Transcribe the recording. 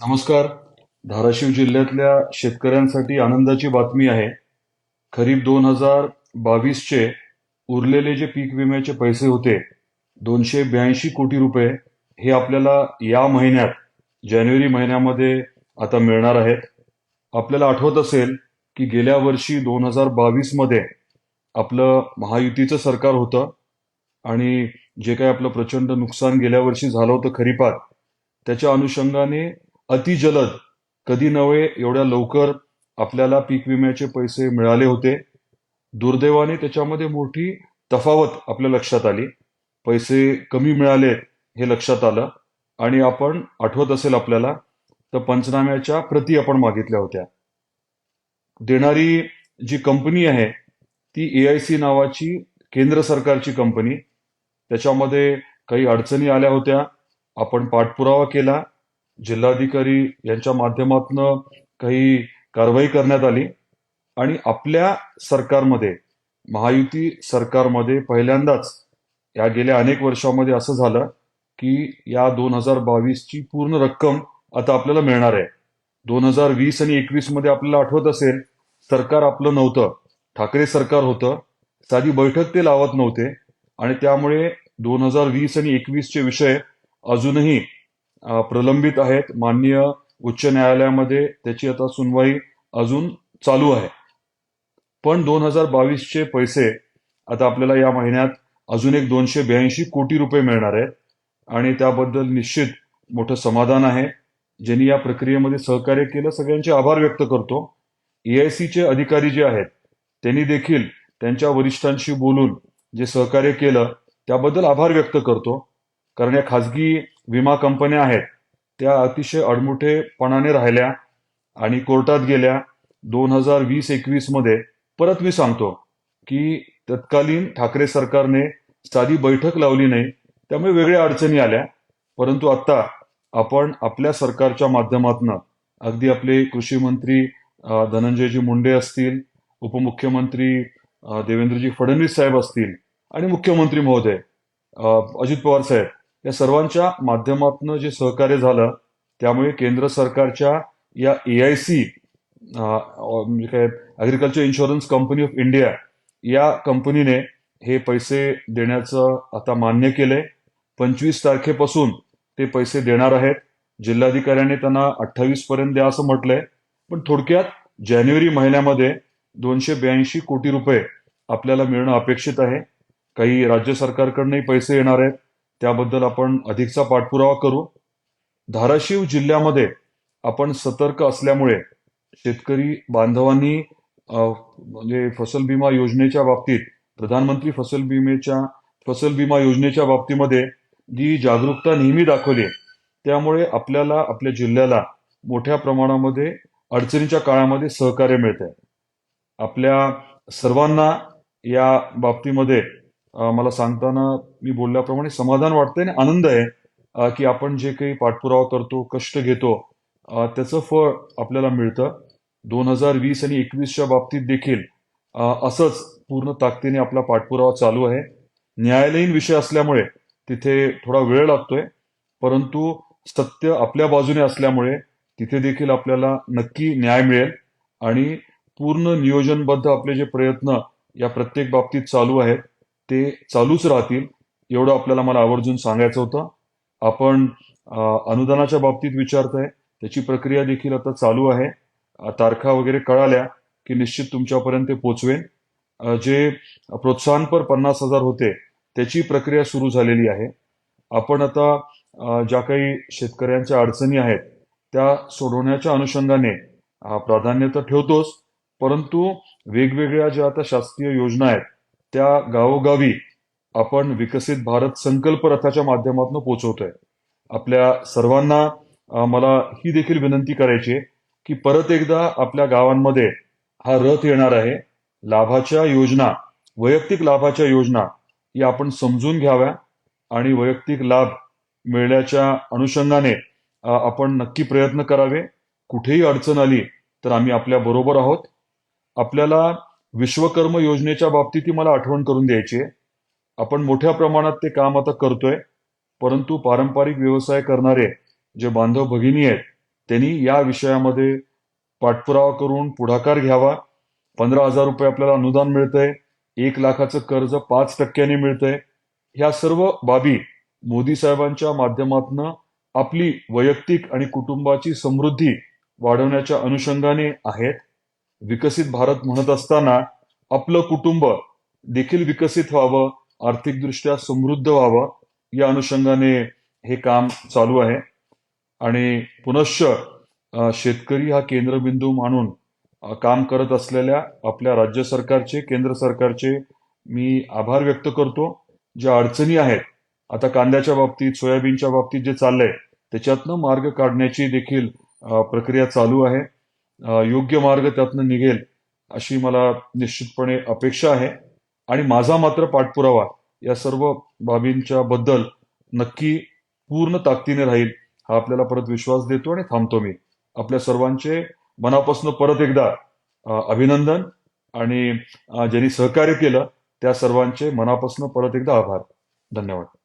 नमस्कार. धाराशिव जिल्ह्यातल्या शेतकऱ्यांसाठी आनंदाची बातमी आहे. खरीप दोन हजार बावीसचे उरलेले जे पीक विम्याचे पैसे होते दोनशे ब्याऐंशी कोटी रुपये हे आपल्याला या महिन्यात जानेवारी महिन्यामध्ये आता मिळणार आहेत. आपल्याला आठवत असेल की गेल्या वर्षी दोन हजार बावीसमध्ये आपलं महायुतीचं सरकार होतं आणि जे काही आपलं प्रचंड नुकसान गेल्या वर्षी झालं होतं खरीपात त्याच्या अनुषंगाने अतिजलद कधी नव्हे एवढ्या लवकर आपल्याला पीक विम्याचे पैसे मिळाले होते. दुर्दैवाने त्याच्यामध्ये मोठी तफावत आपल्या लक्षात आली. पैसे कमी मिळाले हे लक्षात आलं. आणि आपण आठवत असेल आपल्याला तर पंचनाम्याच्या प्रती आपण मागितल्या होत्या. देणारी जी कंपनी आहे ती ए आय सी नावाची केंद्र सरकारची कंपनी. त्याच्यामध्ये काही अडचणी आल्या होत्या. आपण पाठपुरावा केला. जिल्हाधिकारी यांच्या माध्यमातून काही कारवाई करण्यात आली. आणि आपल्या सरकारमध्ये महायुती सरकारमध्ये पहिल्यांदाच या गेल्या अनेक वर्षामध्ये असं झालं की या दोन हजार बावीसची पूर्ण रक्कम आता आपल्याला मिळणार आहे. दोन हजार वीस आणि एकवीसमध्ये आपल्याला आठवत असेल सरकार आपलं नव्हतं. ठाकरे सरकार होतं. साधी बैठक ते लावत नव्हते. आणि त्यामुळे दोन हजार वीस आणि एकवीसचे विषय अजूनही प्रलंबित आहेत. माननीय उच्च न्यायालयामध्ये त्याची आता सुनवाई अजून चालू आहे. पण दोन हजार बावीसचे पैसे आता आपल्याला या महिन्यात अजून एक दोनशे ब्याऐंशी कोटी रुपये मिळणार आहेत. आणि त्याबद्दल निश्चित मोठं समाधान आहे. ज्यांनी या प्रक्रियेमध्ये सहकार्य केलं सगळ्यांचे आभार व्यक्त करतो. एआयसीचे अधिकारी जे आहेत त्यांनी देखील त्यांच्या वरिष्ठांशी बोलून जे सहकार्य केलं त्याबद्दल आभार व्यक्त करतो. कारण या खाजगी विमा कंपन्या आहेत त्या अतिशय अडमुठेपणाने राहिल्या आणि कोर्टात गेल्या. दोन हजार वीस एकवीसमध्ये परत मी सांगतो की तत्कालीन ठाकरे सरकारने साधी बैठक लावली नाही त्यामुळे वेगळ्या अडचणी आल्या. परंतु आता आपण आपल्या सरकारच्या माध्यमातून अगदी आपले कृषी मंत्री धनंजयजी मुंडे असतील उपमुख्यमंत्री देवेंद्रजी फडणवीस साहेब असतील आणि मुख्यमंत्री महोदय अजित पवार साहेब या सर्वांच्या माध्यमातून जे सहकार्य झालं त्यामुळे केंद्र सरकारच्या या ए आय सी म्हणजे काय agriculture insurance company of India या कंपनीने हे पैसे देण्याचं आता मान्य केलंय. पंचवीस तारखेपासून ते पैसे देणार आहेत. जिल्हाधिकाऱ्याने त्यांना अठ्ठावीस पर्यंत द्या असं म्हटलंय. पण थोडक्यात जानेवारी महिन्यामध्ये दोनशे ब्याऐंशी कोटी रुपये आपल्याला मिळणं अपेक्षित आहे. काही राज्य सरकारकडनंही पैसे येणार आहेत. त्याबद्दल आपण अधिकचा पाठपुरावा करू. धाराशिव जिल्ह्यामध्ये आपण सतर्क असल्यामुळे शेतकरी बांधवांनी म्हणजे फसल विमा योजनेच्या बाबतीत प्रधानमंत्री फसल विमेच्या फसल विमा योजनेच्या बाबतीमध्ये जी जागरूकता नेहमी दाखवली आहे, त्यामुळे आपल्याला आपल्या जिल्ह्याला मोठ्या प्रमाणामध्ये अडचणीच्या काळामध्ये सहकार्य मिळत आहे आपल्या सर्वांना या बाबतीमध्ये मला सांगताना मी बोलल्याप्रमाणे समाधान वाटतंय आणि आनंद आहे की आपण जे काही पाठपुरावा करतो कष्ट घेतो त्याचं फळ आपल्याला मिळतं. दोन हजार वीस आणि एकवीसच्या बाबतीत देखील असंच पूर्ण ताकदीने आपला पाठपुरावा चालू आहे. न्यायालयीन विषय असल्यामुळे तिथे थोडा वेळ लागतोय परंतु सत्य आपल्या बाजूने असल्यामुळे तिथे देखील आपल्याला नक्की न्याय मिळेल आणि पूर्ण नियोजनबद्ध आपले जे प्रयत्न या प्रत्येक बाबतीत चालू आहेत ते चालूच राहतील. एवढं आपल्याला मला आवर्जून सांगायचं होतं. आपण अनुदानाच्या बाबतीत विचारताय. त्याची प्रक्रिया देखील आता चालू आहे. तारखा वगैरे कळाल्या की निश्चित तुमच्यापर्यंत ते पोचवेन. जे प्रोत्साहनपर पन्नास हजार होते त्याची प्रक्रिया सुरू झालेली आहे. आपण आता ज्या काही शेतकऱ्यांच्या अडचणी आहेत त्या सोडवण्याच्या अनुषंगाने प्राधान्य तर ठेवतोच. परंतु वेगवेगळ्या ज्या आता शासकीय योजना आहेत त्या गावोगावी आपण विकसित भारत संकल्प रथाच्या माध्यमातून पोहोचवतोय आपल्या सर्वांना मला ही देखील विनंती करायची आहे की परत एकदा आपल्या गावांमध्ये हा रथ येणार आहे. लाभाच्या योजना वैयक्तिक लाभाच्या योजना या आपण समजून घ्याव्या आणि वैयक्तिक लाभ मिळण्याच्या अनुषंगाने आपण नक्की प्रयत्न करावे. कुठेही अडचण आली तर आम्ही आपल्या बरोबर आहोत. आपल्याला विश्वकर्म योजनेच्या बाबतीत मला आठवण करून द्यायची आहे. आपण मोठ्या प्रमाणात ते काम आता करतोय परंतु पारंपरिक व्यवसाय करणारे जे बांधव भगिनी आहेत त्यांनी या विषयामध्ये पाठपुरावा करून पुढाकार घ्यावा. पंधरा हजार रुपये आपल्याला अनुदान मिळतंय एक लाखाचं कर्ज पाच टक्क्यांनी मिळतंय. ह्या सर्व बाबी मोदी साहेबांच्या माध्यमातून आपली वैयक्तिक आणि कुटुंबाची समृद्धी वाढवण्याच्या अनुषंगाने आहेत. विकसित भारत म्हणत असताना आपलं कुटुंब देखील विकसित व्हावं आर्थिकदृष्ट्या समृद्ध व्हावं या अनुषंगाने हे काम चालू आहे. आणि पुनश्च शेतकरी हा केंद्रबिंदू मानून काम करत असलेल्या आपल्या राज्य सरकारचे केंद्र सरकारचे मी आभार व्यक्त करतो. ज्या अडचणी आहेत आता कांद्याच्या बाबतीत सोयाबीनच्या बाबतीत जे चाललंय त्याच्यातनं मार्ग काढण्याची देखील प्रक्रिया चालू आहे. योग्य मार्ग त्यातनं निघेल अशी मला निश्चितपणे अपेक्षा आहे. आणि माझा मात्र पाठपुरावा या सर्व बाबींच्या बद्दल नक्की पूर्ण ताकदीने राहील हा आपल्याला परत विश्वास देतो आणि थांबतो मी. आपल्या सर्वांचे मनापासून परत एकदा अभिनंदन आणि ज्यांनी सहकार्य केलं त्या सर्वांचे मनापासून परत एकदा आभार. धन्यवाद.